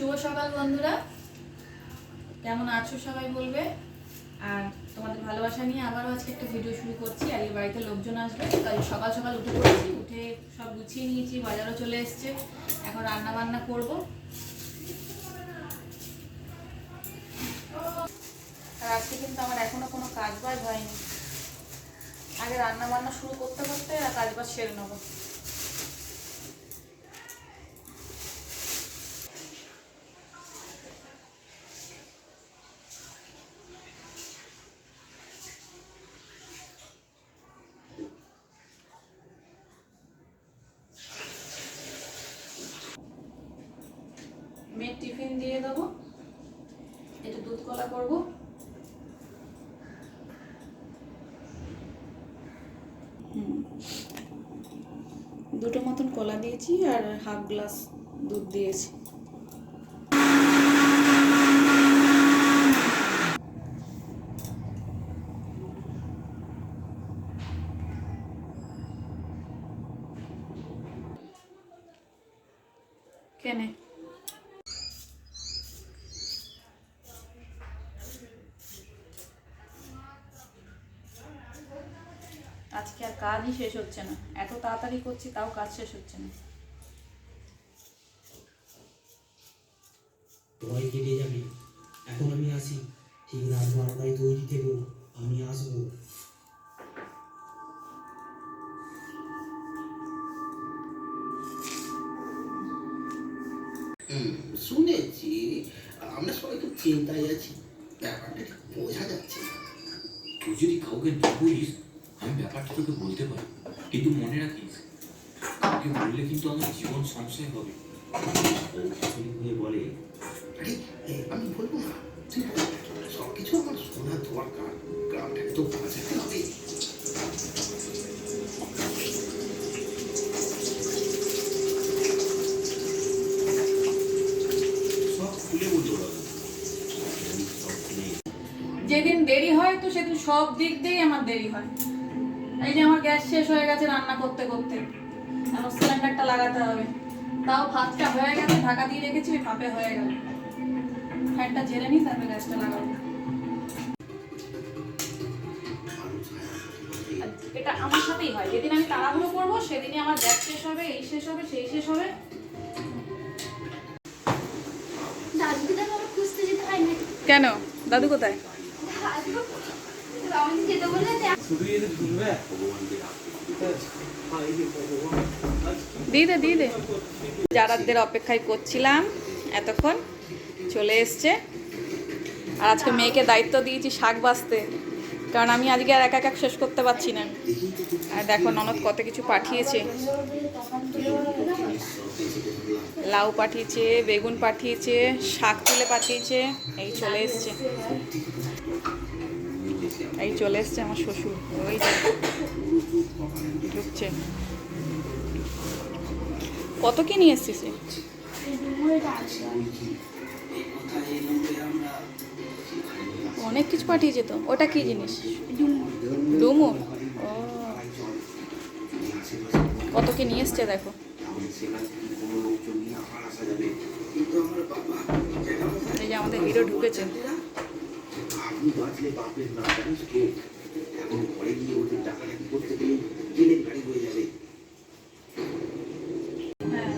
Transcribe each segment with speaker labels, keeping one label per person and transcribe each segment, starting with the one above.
Speaker 1: শুভ সকাল বন্ধুরা। কেমন আছো সবাই বলবে? আর তোমাদের ভালোবাসা নিয়ে আবারও আজকে একটা ভিডিও শুরু করছি। এই বাড়িতে লোকজন আসবে। তাই সকাল সকাল উঠে পড়েছি। উঠে সব গুছিয়ে নিয়েছি, বাজারও চলে এসছে। এখন রান্না বান্না করব। আর আজকে কিন্তু আমার এখনও কোনো কাজ বাজ হয়নি। আগে রান্না বান্না শুরু করতে করতে কাজ বাজ সেরে নেব। মেয়ের টিফিন দিয়ে দেবো। একটু দুধ কলা করব। দুটো মতন কলা দিয়েছি আর হাফ গ্লাস দুধ দিয়েছি। কেনে? আজকে আর কাজই শেষ হচ্ছে না। এত তাড়াতাড়ি করছি তাও কাজ শেষ হচ্ছে না।
Speaker 2: ভয় কেটে যাবে। এখন আমি আসি ঠিক রাত বারোটায় তৈরি থেকো। আমি আসব।
Speaker 3: শুনেছি। আমরা সবাই খুব চিন্তায় আছি। ব্যাপারটা বোঝা যাচ্ছে
Speaker 4: তুই যদি কাউকে না বলিস আমি ব্যাপারটা তোকে বলতে পারি কিন্তু মনে রাখিস কাউকে বললে কিন্তু আমার জীবন সংশয় হবে।
Speaker 2: হয়ে বলে।
Speaker 3: আরে আমি বলব না। সবকিছু আমার শোনা দরকার গ্রামটাকে তো বাঁচাতে হবে
Speaker 4: সব
Speaker 2: সব
Speaker 1: যেদিন দেরি হয় তো সেদিন সব দিক দিয়েই আমার দেরি হয়। এই যে আমার গ্যাস শেষ হয়ে গেছে রান্না করতে করতে। এখন সিলিন্ডারটা লাগাতে হবে। তাও ভাতটা হয়ে গেছে ঢাকা দিয়ে রেখেছি ওই ভাপে হয়ে গেল। ফ্যানটা ঝেড়ে নিই তারপরে গ্যাসটা লাগাবো। এটা আমার সাথেই হয়। যেদিন আমি তাড়াহুড়ো করব সেদিনই আমার গ্যাস শেষ হবে এই শেষ হবে সেই শেষ হবে। কেন? দাদু কোথায়?
Speaker 5: দাদু রমন যেতে বললে যে
Speaker 1: দিয়ে দে দিয়ে দে যারাদের অপেক্ষায় করছিলাম এতক্ষণ চলে এসছে। আর আজকে মেয়েকে দায়িত্ব দিয়েছি শাক বাছতে কারণ আমি আজকে আর একা এক শেষ করতে পারছি না। আর দেখো, ননদ কত কিছু পাঠিয়েছে। লাউ পাঠিয়েছে, বেগুন পাঠিয়েছে, শাক তুলে পাঠিয়েছে, এই চলে এসছে। এই চলে এসছে আমার শ্বশুর। ওই ঢুকছে। কত কি নিয়ে এসছিস? অনেক কিছু পাঠিয়েছে তো। ওটা কি জিনিস? ডুমুর? কত কি নিয়ে এসছে দেখো। এই যে আমাদের হিরো ঢুকেছে।
Speaker 3: আপনি বাঁচলে বাপের না জানিস তো এখন ঘরে গিয়ে ওদের টাকাটাকি করতে গেলে জেলের গাড়ি হয়ে যাবে।
Speaker 1: হ্যাঁ।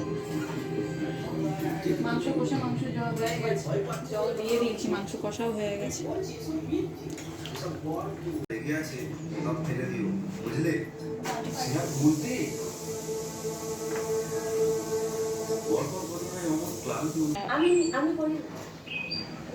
Speaker 1: মাংস কষা মাংস জল হয়ে গেছে। জল দিয়ে দিয়েছি মাংস কষাও হয়ে গেছে।
Speaker 6: আছে সব ফেলে দিও বুঝলে? সিনার বলতে?
Speaker 5: আমি আমি করি না।